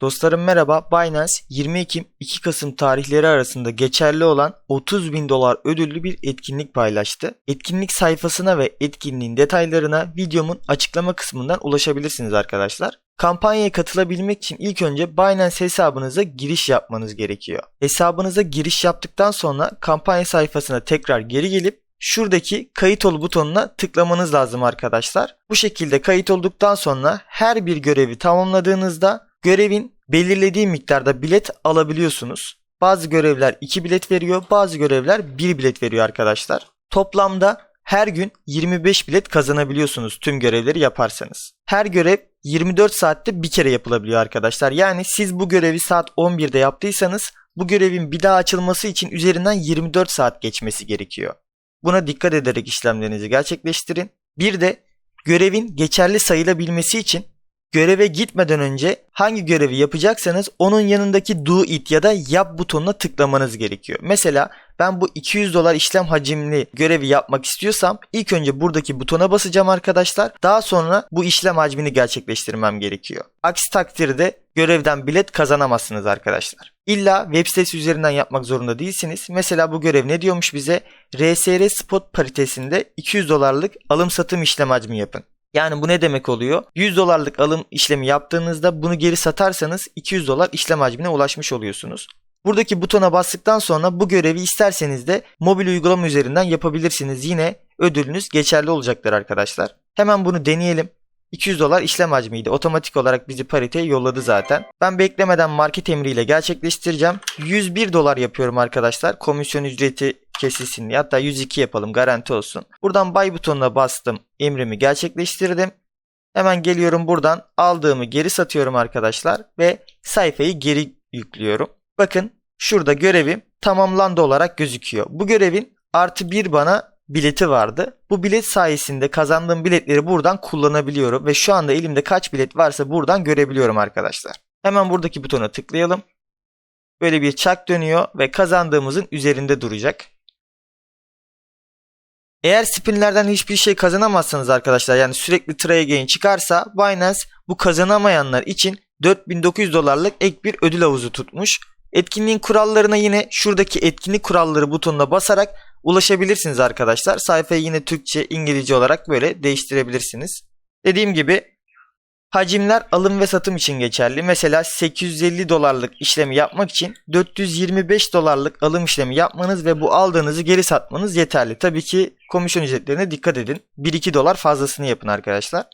Dostlarım merhaba. Binance 20 Ekim 2 Kasım tarihleri arasında geçerli olan 30 bin dolar ödüllü bir etkinlik paylaştı. Etkinlik sayfasına ve etkinliğin detaylarına videomun açıklama kısmından ulaşabilirsiniz arkadaşlar. Kampanyaya katılabilmek için ilk önce Binance hesabınıza giriş yapmanız gerekiyor. Hesabınıza giriş yaptıktan sonra kampanya sayfasına tekrar geri gelip şuradaki kayıt ol butonuna tıklamanız lazım arkadaşlar. Bu şekilde kayıt olduktan sonra her bir görevi tamamladığınızda görevin belirlediği miktarda bilet alabiliyorsunuz. Bazı görevler 2 bilet veriyor, bazı görevler 1 bilet veriyor arkadaşlar. Toplamda her gün 25 bilet kazanabiliyorsunuz tüm görevleri yaparsanız. Her görev 24 saatte bir kere yapılabiliyor arkadaşlar. Yani siz bu görevi saat 11'de yaptıysanız bu görevin bir daha açılması için üzerinden 24 saat geçmesi gerekiyor. Buna dikkat ederek işlemlerinizi gerçekleştirin. Bir de görevin geçerli sayılabilmesi için göreve gitmeden önce hangi görevi yapacaksanız onun yanındaki do it ya da yap butonuna tıklamanız gerekiyor. Mesela ben bu 200 dolar işlem hacimli görevi yapmak istiyorsam ilk önce buradaki butona basacağım arkadaşlar. Daha sonra bu işlem hacmini gerçekleştirmem gerekiyor. Aksi takdirde görevden bilet kazanamazsınız arkadaşlar. İlla web sitesi üzerinden yapmak zorunda değilsiniz. Mesela bu görev ne diyormuş bize? RSR spot paritesinde 200 dolarlık alım satım işlem hacmi yapın. Yani bu ne demek oluyor? 100 dolarlık alım işlemi yaptığınızda bunu geri satarsanız 200 dolar işlem hacmine ulaşmış oluyorsunuz. Buradaki butona bastıktan sonra bu görevi isterseniz de mobil uygulama üzerinden yapabilirsiniz. Yine ödülünüz geçerli olacaktır arkadaşlar. Hemen bunu deneyelim. 200 dolar işlem hacmiydi. Otomatik olarak bizi pariteye yolladı zaten. Ben beklemeden market emriyle gerçekleştireceğim. 101 dolar yapıyorum arkadaşlar. Komisyon ücreti kesilsin. Hatta 102 yapalım garanti olsun. Buradan buy butonuna bastım. Emrimi gerçekleştirdim. Hemen geliyorum buradan aldığımı geri satıyorum arkadaşlar ve sayfayı geri yüklüyorum. Bakın şurada görevim tamamlandı olarak gözüküyor. Bu görevin artı bir bana bileti vardı. Bu bilet sayesinde kazandığım biletleri buradan kullanabiliyorum ve şu anda elimde kaç bilet varsa buradan görebiliyorum arkadaşlar. Hemen buradaki butona tıklayalım. Böyle bir çak dönüyor ve kazandığımızın üzerinde duracak. Eğer spinlerden hiçbir şey kazanamazsanız arkadaşlar yani sürekli try again çıkarsa Binance bu kazanamayanlar için 4900 dolarlık ek bir ödül havuzu tutmuş. Etkinliğin kurallarına yine şuradaki etkinlik kuralları butonuna basarak ulaşabilirsiniz arkadaşlar. Sayfayı yine Türkçe, İngilizce olarak böyle değiştirebilirsiniz. Dediğim gibi hacimler alım ve satım için geçerli. Mesela 850 dolarlık işlemi yapmak için 425 dolarlık alım işlemi yapmanız ve bu aldığınızı geri satmanız yeterli. Tabii ki komisyon ücretlerine dikkat edin. 1-2 dolar fazlasını yapın arkadaşlar.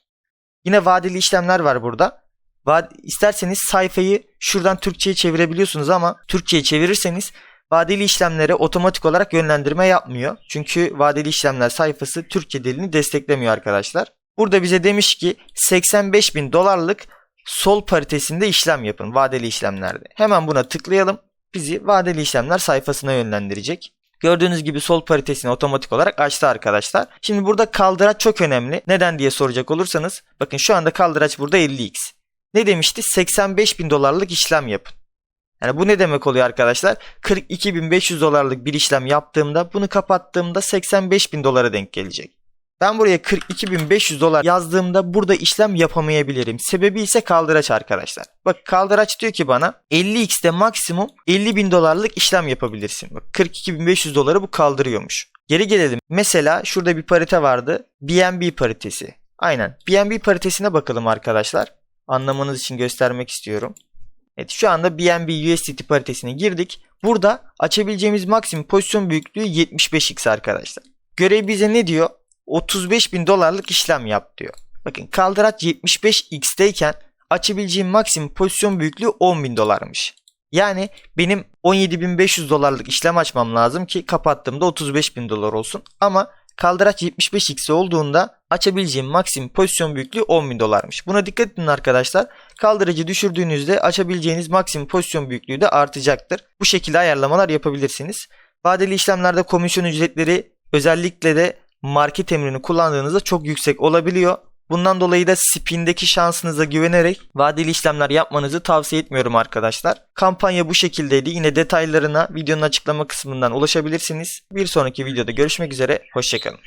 Yine vadeli işlemler var burada. Vad isterseniz sayfayı şuradan Türkçe'ye çevirebiliyorsunuz ama Türkçe'ye çevirirseniz vadeli işlemlere otomatik olarak yönlendirme yapmıyor. Çünkü vadeli işlemler sayfası Türkçe dilini desteklemiyor arkadaşlar. Burada bize demiş ki 85 bin dolarlık sol paritesinde işlem yapın vadeli işlemlerde. Hemen buna tıklayalım. Bizi vadeli işlemler sayfasına yönlendirecek. Gördüğünüz gibi sol paritesini otomatik olarak açtı arkadaşlar. Şimdi burada kaldıraç çok önemli. Neden diye soracak olursanız bakın şu anda kaldıraç burada 50x. Ne demişti? 85 bin dolarlık işlem yapın. Yani bu ne demek oluyor arkadaşlar? 42.500 dolarlık bir işlem yaptığımda bunu kapattığımda 85 bin dolara denk gelecek. Ben buraya 42.500 dolar yazdığımda burada işlem yapamayabilirim. Sebebi ise kaldıraç arkadaşlar. Bak kaldıraç diyor ki bana 50x'te maksimum 50 bin dolarlık işlem yapabilirsin. Bak 42.500 doları bu kaldırıyormuş. Geri gelelim. Mesela şurada bir parite vardı. BNB paritesi. Aynen. BNB paritesine bakalım arkadaşlar. Anlamanız için göstermek istiyorum. Evet şu anda BNB USDT paritesine girdik. Burada açabileceğimiz maksimum pozisyon büyüklüğü 75x arkadaşlar. Görev bize ne diyor? 35 bin dolarlık işlem yap diyor. Bakın kaldıraç 75x'teyken açabileceğim maksimum pozisyon büyüklüğü 10 bin dolarmış. Yani benim 17.500 dolarlık işlem açmam lazım ki kapattığımda 35 bin dolar olsun. Ama kaldıraç 75x olduğunda açabileceğim maksimum pozisyon büyüklüğü 10.000 dolarmış. Buna dikkat edin arkadaşlar. Kaldırıcı düşürdüğünüzde açabileceğiniz maksimum pozisyon büyüklüğü de artacaktır. Bu şekilde ayarlamalar yapabilirsiniz. Vadeli işlemlerde komisyon ücretleri özellikle de market emrini kullandığınızda çok yüksek olabiliyor. Bundan dolayı da spindeki şansınıza güvenerek vadeli işlemler yapmanızı tavsiye etmiyorum arkadaşlar. Kampanya bu şekildeydi. Yine detaylarına videonun açıklama kısmından ulaşabilirsiniz. Bir sonraki videoda görüşmek üzere. Hoşçakalın.